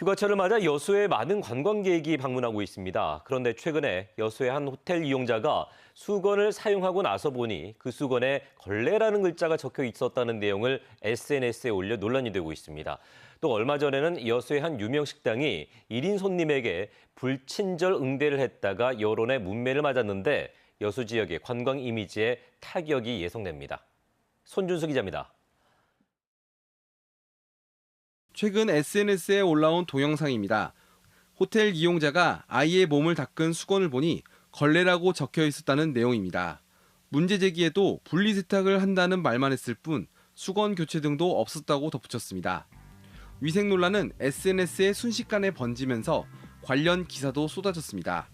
휴가철을 맞아 여수에 많은 관광객이 방문하고 있습니다. 그런데 최근에 여수의 한 호텔 이용자가 수건을 사용하고 나서 보니 그 수건에 걸레라는 글자가 적혀 있었다는 내용을 SNS에 올려 논란이 되고 있습니다. 또 얼마 전에는 여수의 한 유명 식당이 1인 손님에게 불친절 응대를 했다가 여론의 문매를 맞았는데 여수 지역의 관광 이미지에 타격이 예상됩니다. 손준수 기자입니다. 최근 SNS에 올라온 동영상입니다. 호텔 이용자가 아이의 몸을 닦은 수건을 보니 걸레라고 적혀 있었다는 내용입니다. 문제 제기에도 분리 세탁을 한다는 말만 했을 뿐 수건 교체 등도 없었다고 덧붙였습니다. 위생 논란은 SNS에 순식간에 번지면서 관련 기사도 쏟아졌습니다.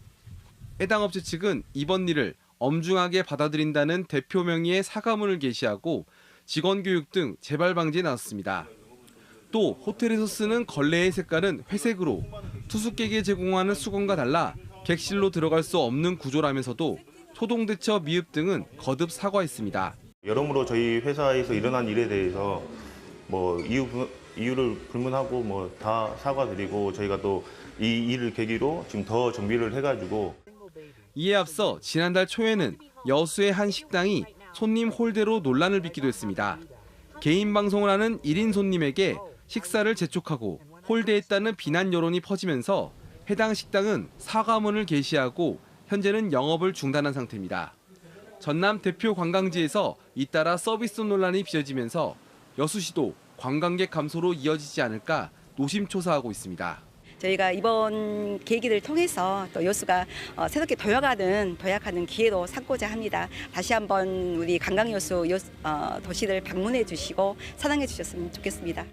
해당 업체 측은 이번 일을 엄중하게 받아들인다는 대표 명의의 사과문을 게시하고 직원 교육 등 재발 방지에 나섰습니다. 또 호텔에서 쓰는 걸레의 색깔은 회색으로 투숙객에 제공하는 수건과 달라 객실로 들어갈 수 없는 구조라면서도 소동대처 미흡 등은 거듭 사과했습니다. 여러모로 저희 회사에서 일어난 일에 대해서 뭐 이유 부- 이유를 불문하고 뭐 다 사과드리고 저희가 또 이 일을 계기로 지금 더 정비를 해가지고 이에 앞서 지난달 초에는 여수의 한 식당이 손님 홀대로 논란을 빚기도 했습니다. 개인 방송을 하는 1인 손님에게 식사를 재촉하고 홀대했다는 비난 여론이 퍼지면서 해당 식당은 사과문을 게시하고 현재는 영업을 중단한 상태입니다. 전남 대표 관광지에서 잇따라 서비스 논란이 빚어지면서 여수시도 관광객 감소로 이어지지 않을까 노심초사하고 있습니다. 저희가 이번 계기를 통해서 또 여수가 어, 새롭게 도약하는 도약하는 기회로 삼고자 합니다. 다시 한번 우리 관광 여수 여, 어, 도시를 방문해 주시고 사랑해 주셨으면 좋겠습니다.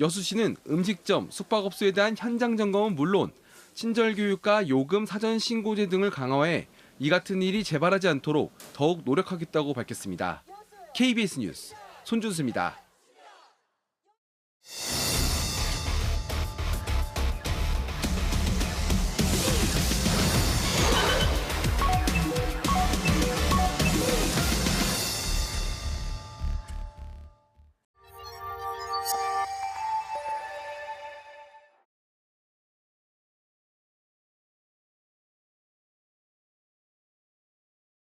여수시는 음식점, 숙박업소에 대한 현장 점검은 물론 친절 교육과 요금 사전 신고제 등을 강화해 이 같은 일이 재발하지 않도록 더욱 노력하겠다고 밝혔습니다. KBS 뉴스 손준수입니다.